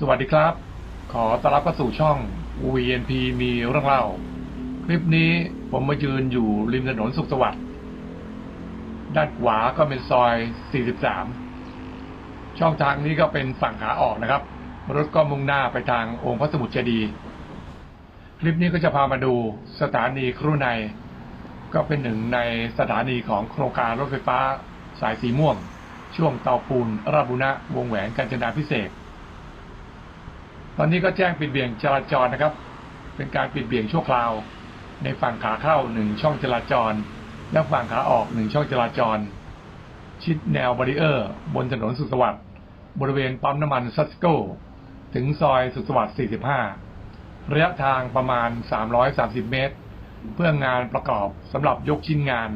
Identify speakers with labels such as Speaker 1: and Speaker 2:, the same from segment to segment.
Speaker 1: สวัสดีครับ ขอต้อนรับเข้าสู่ช่อง VNP มีเรื่องเล่า คลิปนี้ผมมายืนอยู่ริมถนนสุขสวัสดิ์ด้านขวาก็เป็นซอย 43 ช่องทางนี้ก็เป็นฝั่งขาออกนะครับ รถก็มุ่งหน้าไปทางองค์พระสมุทรเจดีย์คลิปนี้ก็จะพามาดูสถานีครูใน ก็เป็นหนึ่งในสถานีของโครงการรถไฟฟ้าสายสีม่วง ช่วงเตาปูนราบุณะวงแหวนกาญจนาพิเศษ ตอนนี้ก็แจ้งปิดเบี่ยงจราจรนะครับ เป็นการปิดเบี่ยงชั่วคราว ในฝั่งขาเข้าหนึ่งช่องจราจร และฝั่งขาออกหนึ่งช่องจราจร ชิดแนวบารีเออร์ บนถนนสุขสวัสดิ์บริเวณปั๊มน้ำมันซัสโกถึงซอยสุขสวัสดิ์45 ระยะทางประมาณ 330 เมตร เพื่องานประกอบสำหรับยกชิ้นงาน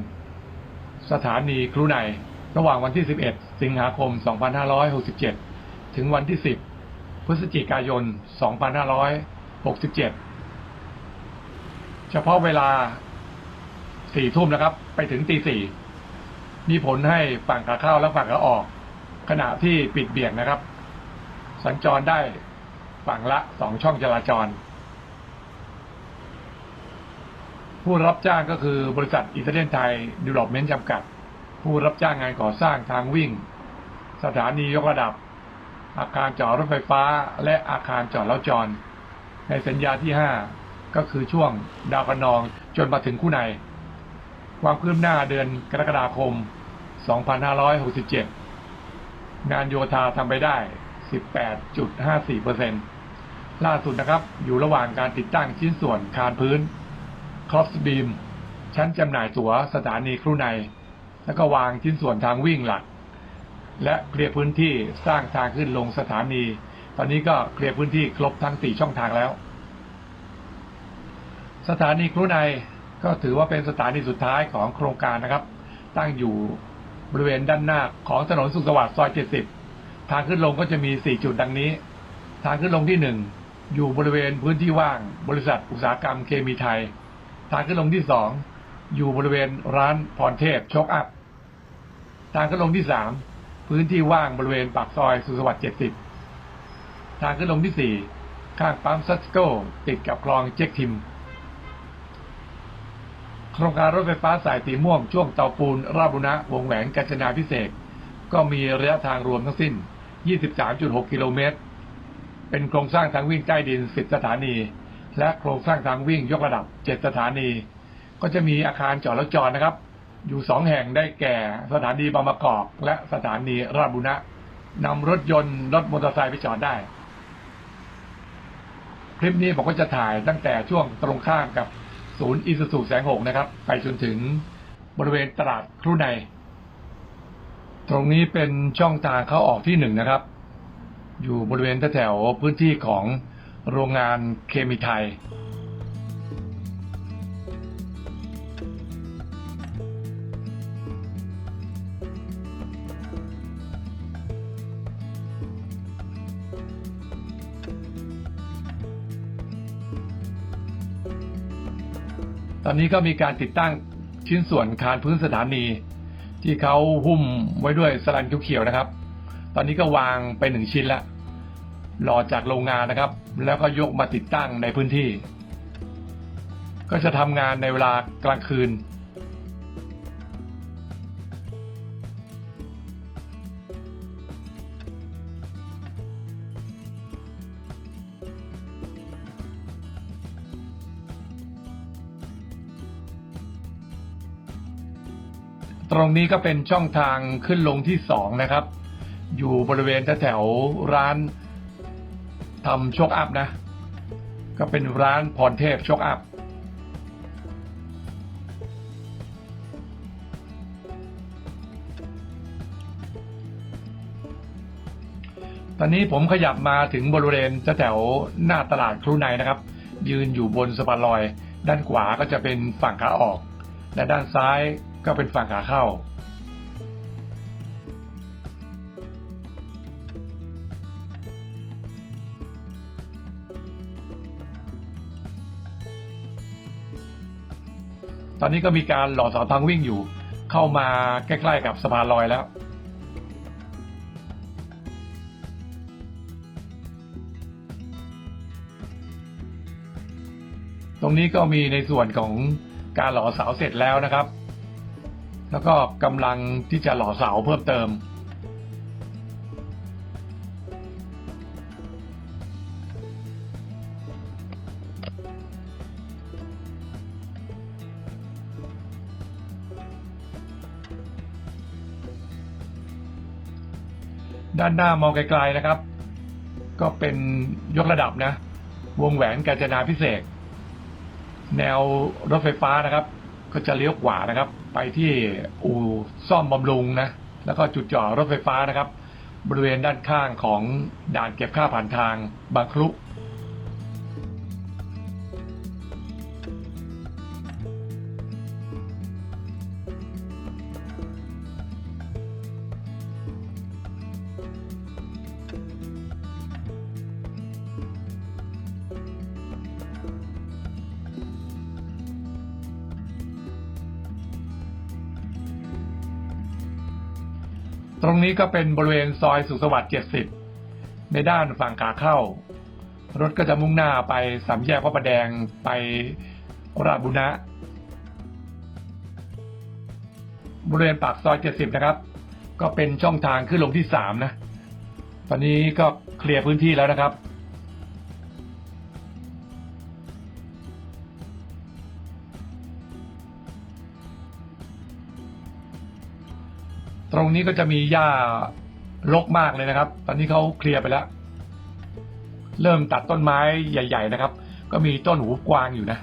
Speaker 1: สถานีครูในระหว่างวันที่ 11 สิงหาคม 2567 ถึงวันที่ 10 พฤศจิกายน 2567 เฉพาะเวลา 4 ทุ่มนะครับ ไปถึงตี 4 มีผลให้ฝั่งขาเข้าและฝั่งขาออก ขณะที่ปิดเบี่ยงนะครับ สัญจรได้ฝั่งละ 2 ช่องจราจร ผู้รับจ้างก็คือบริษัทอิตาเลียนไทยดีเวล็อปเมนต์จำกัด ผู้รับจ้างงานก่อสร้างทางวิ่ง สถานียกระดับ อาคารจอดรถไฟฟ้า และอาคารจอดแล้วจร ในสัญญาที่ 5 ก็คือช่วงดาวคะนองจนมาถึงคู่ในความคืบหน้าเดือนกรกฎาคม 2567 งานโยธาทำไปได้ 18.54%ล่าสุดนะครับ อยู่ระหว่างการติดตั้งชิ้นส่วนคานพื้น ครอสบีม ชั้นจำหน่ายตั๋วสถานีครูใน แล้วก็วางชิ้นส่วนทางวิ่งหลัก และเคลียร์พื้นที่สร้างทางขึ้นลงสถานี ตอนนี้ก็เคลียร์พื้นที่ครบทั้งสี่ช่องทางแล้ว สถานีครูในก็ถือว่าเป็นสถานีสุดท้ายของโครงการนะครับ ตั้งอยู่บริเวณด้านหน้าของถนนสุขสวัสดิ์ซอย70 ทางขึ้นลงก็จะมี 4 จุดดังนี้ ทางขึ้นลงที่ 1 อยู่บริเวณพื้นที่ว่าง บริษัทอุตสาหกรรมเคมีไทย ทางขึ้นลงที่ 2 อยู่บริเวณร้านพรเทพโชคอัพ ทางขึ้นลงที่ 3 พื้นที่ว่างบริเวณปากซอยสุสวัสดิ์70 ทางขึ้นลงที่ 4 ข้างปั๊มซัสโกติดกับคลองเจ็กทิม โครงการรถไฟฟ้าสายสีม่วงช่วงเตาปูน ราบุรณะวงแหวนกาญจนาพิเศษกก็มีระยะทางรวมทั้งสิ้น 23.6 กิโลเมตร เป็นโครงสร้างทางวิ่งใต้ดิน 10 สถานี และโครงสร้างทางวิ่งยกระดับ 7 สถานี ก็จะมีอาคารจอดรถจอดนะครับ อยู่สองแห่งได้แก่สถานีบางประกอบและสถานีราชบุรณะนำรถยนต์รถมอเตอร์ไซค์ไปจอดได้ คลิปนี้ผมก็จะถ่ายตั้งแต่ช่วงตรงข้ามกับศูนย์อิสุสุแสงหกนะครับ ไปจนถึงบริเวณตลาดครูใน ตรงนี้เป็นช่องทางเข้าออกที่หนึ่งนะครับ อยู่บริเวณแถวพื้นที่ของโรงงานเคมีไทย ตอนนี้ก็มีการติดตั้งชิ้นส่วนคานพื้นสถานี ที่เขาหุ้มไว้ด้วยสลันเขียวๆนะครับ ตอนนี้ก็วางไปหนึ่งชิ้นแล้วรอจากโรงงานนะครับ แล้วก็ยกมาติดตั้งในพื้นที่ ก็จะทำงานในเวลากลางคืน ตรงนี้ก็เป็นช่องทางขึ้นลงที่สองนะครับ อยู่บริเวณแถวร้านทำโชคอัพนะ ก็เป็นร้านพรเทพโชคอัพตอนนี้ผมขยับมาถึงบริเวณแถวหน้าตลาดครูในนะครับ ยืนอยู่บนสะพานลอย ด้านขวาก็จะเป็นฝั่งขาออก และด้านซ้าย ก็เป็นฝั่งขาเข้า ตอนนี้ก็มีการหล่อสาทางวิ่งอยู่ เข้ามาใกล้ๆกับสะพานลอยแล้วตรงนี้ก็มีในส่วนของการหล่อสาวเสร็จแล้วนะครับ แล้วก็กำลังที่จะหล่อเสาเพิ่มเติม ด้านหน้ามองไกลๆนะครับ ก็เป็นยกระดับนะ วงแหวนกาญจนาพิเศษ แนวรถไฟฟ้านะครับ ก็จะเลี้ยวขวานะครับ ไปที่อู่ซ่อมบำรุงนะ แล้วก็จุดจอดรถไฟฟ้านะครับ บริเวณด้านข้างของด่านเก็บค่าผ่านทางบางครุ ตรงนี้ก็เป็นบริเวณซอยสุขสวัสดิ์70 ในด้านฝั่งขาเข้า รถก็จะมุ่งหน้าไปสามแยกพระประแดงไปราชบุณะบริเวณปากซอย 70 นะครับ ก็เป็นช่องทางขึ้นลงที่ 3 นะ ตอนนี้ก็เคลียร์พื้นที่แล้วนะครับ ตรงนี้ก็จะมีหญ้ารกมากเลยนะครับ ตอนนี้เขาเคลียร์ไปแล้ว เริ่มตัดต้นไม้ใหญ่ ๆ นะครับ ก็มีต้นหูกวางอยู่นะ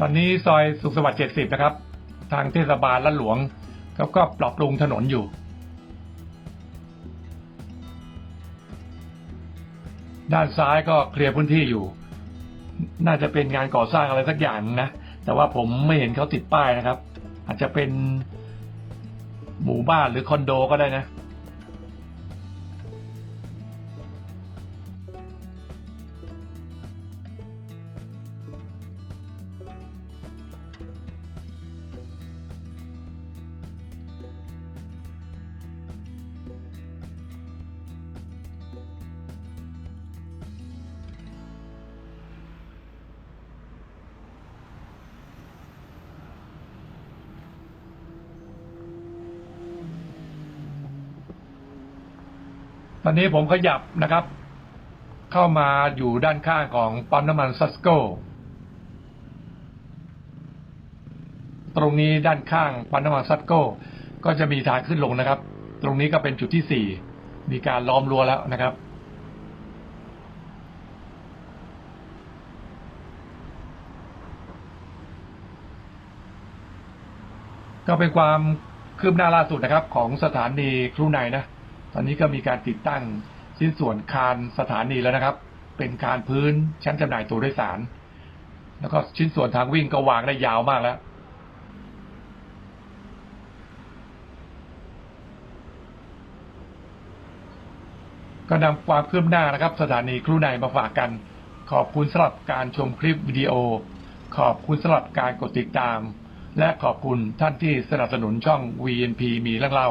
Speaker 1: ตอนนี้ซอยสุขสวัสดิ์70 นะครับ ทางเทศบาลละหลวงเขาก็ปรับปรุงถนนอยู่ ด้านซ้ายก็เคลียร์พื้นที่อยู่ น่าจะเป็นงานก่อสร้างอะไรสักอย่างนะ แต่ว่าผมไม่เห็นเขาติดป้ายนะครับ อาจจะเป็นหมู่บ้านหรือคอนโดก็ได้นะ ตอนนี้ผมขยับนะครับ เข้ามาอยู่ด้านข้างของปั๊มน้ำมันซัสโกตรงนี้ด้านข้างปั๊มน้ำมันซัสโกก็จะมีทางขึ้นลงนะครับ ตรงนี้ก็เป็นจุดที่สี่มีการล้อมรั้วแล้วนะครับ ก็เป็นความคืบหน้าล่าสุดนะครับ ของสถานีครูในนะ ตอนนี้ก็มีการติดตั้งชิ้นส่วนคานสถานีแล้วนะครับ เป็นคานพื้นชั้นจำหน่ายตัวโดยสาร แล้วก็ชิ้นส่วนทางวิ่งก็วางได้ยาวมากแล้วก็นำความคืบหน้านะครับ สถานีครูในมาฝากกัน ขอบคุณสำหรับการชมคลิปวิดีโอ ขอบคุณสำหรับการกดติดตาม และขอบคุณท่านที่สนับสนุนช่อง VNP มีเรื่องเล่า